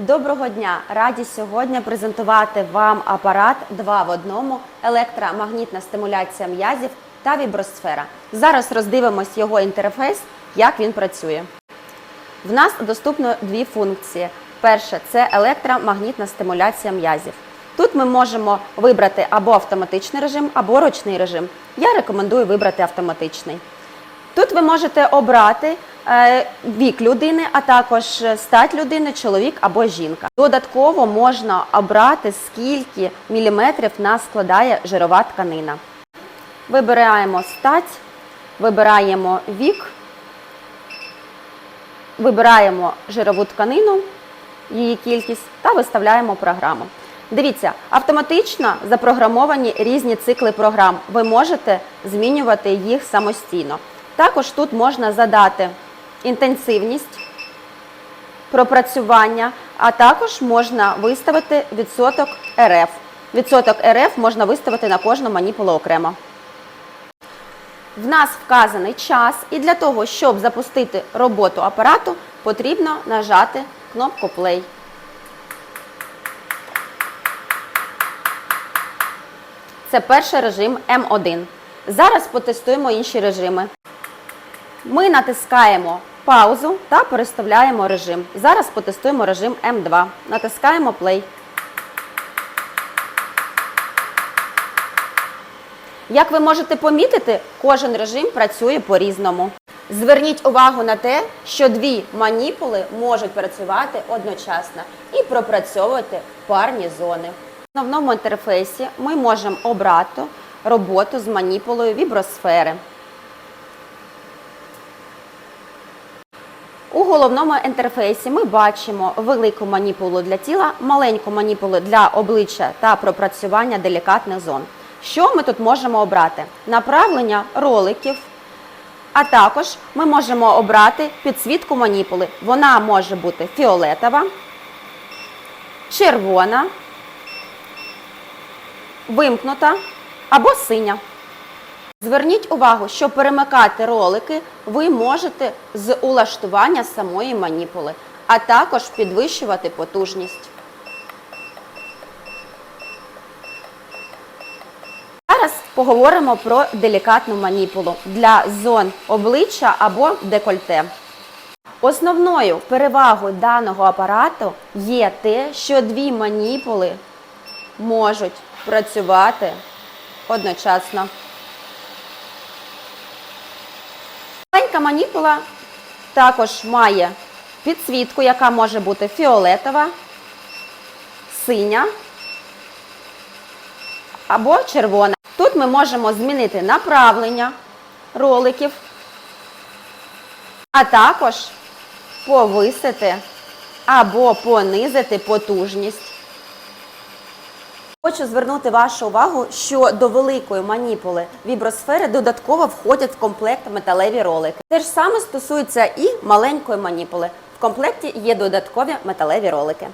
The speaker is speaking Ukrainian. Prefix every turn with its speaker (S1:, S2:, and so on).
S1: Доброго дня! Раді сьогодні презентувати вам апарат 2 в одному, електромагнітна стимуляція м'язів та вібросфера. Зараз роздивимось його інтерфейс, як він працює. В нас доступно дві функції. Перше це електромагнітна стимуляція м'язів. Тут ми можемо вибрати або автоматичний режим, або ручний режим. Я рекомендую вибрати автоматичний. Тут ви можете обрати вік людини, а також стать людини, чоловік або жінка. Додатково можна обрати, скільки міліметрів нас складає жирова тканина. Вибираємо стать, вибираємо вік, вибираємо жирову тканину, її кількість та виставляємо програму. Дивіться, автоматично запрограмовані різні цикли програм. Ви можете змінювати їх самостійно. Також тут можна задати інтенсивність пропрацювання, а також можна виставити відсоток РФ. Відсоток РФ можна виставити на кожну маніпулу окремо. В нас вказаний час, і для того, щоб запустити роботу апарату, потрібно нажати кнопку Play. Це перший режим М1. Зараз потестуємо інші режими. Ми натискаємо паузу та переставляємо режим. Зараз потестуємо режим М2. Натискаємо Play. Як ви можете помітити, кожен режим працює по-різному. Зверніть увагу на те, що дві маніпули можуть працювати одночасно і пропрацьовувати парні зони. В основному інтерфейсі ми можемо обрати роботу з маніпулою вібросфери. У головному інтерфейсі ми бачимо велику маніпулу для тіла, маленьку маніпулу для обличчя та пропрацювання делікатних зон. Що ми тут можемо обрати? Направлення роликів, а також ми можемо обрати підсвітку маніпули. Вона може бути фіолетова, червона, вимкнута або синя. Зверніть увагу, що перемикати ролики ви можете з улаштування самої маніпули, а також підвищувати потужність. Зараз поговоримо про делікатну маніпулу для зон обличчя або декольте. Основною перевагою даного апарату є те, що дві маніпули можуть працювати одночасно. Маленька маніпула також має підсвітку, яка може бути фіолетова, синя або червона. Тут ми можемо змінити направлення роликів, а також повисити або понизити потужність. Хочу звернути вашу увагу, що до великої маніпули вібросфери додатково входять в комплект металеві ролики. Те ж саме стосується і маленької маніпули. В комплекті є додаткові металеві ролики.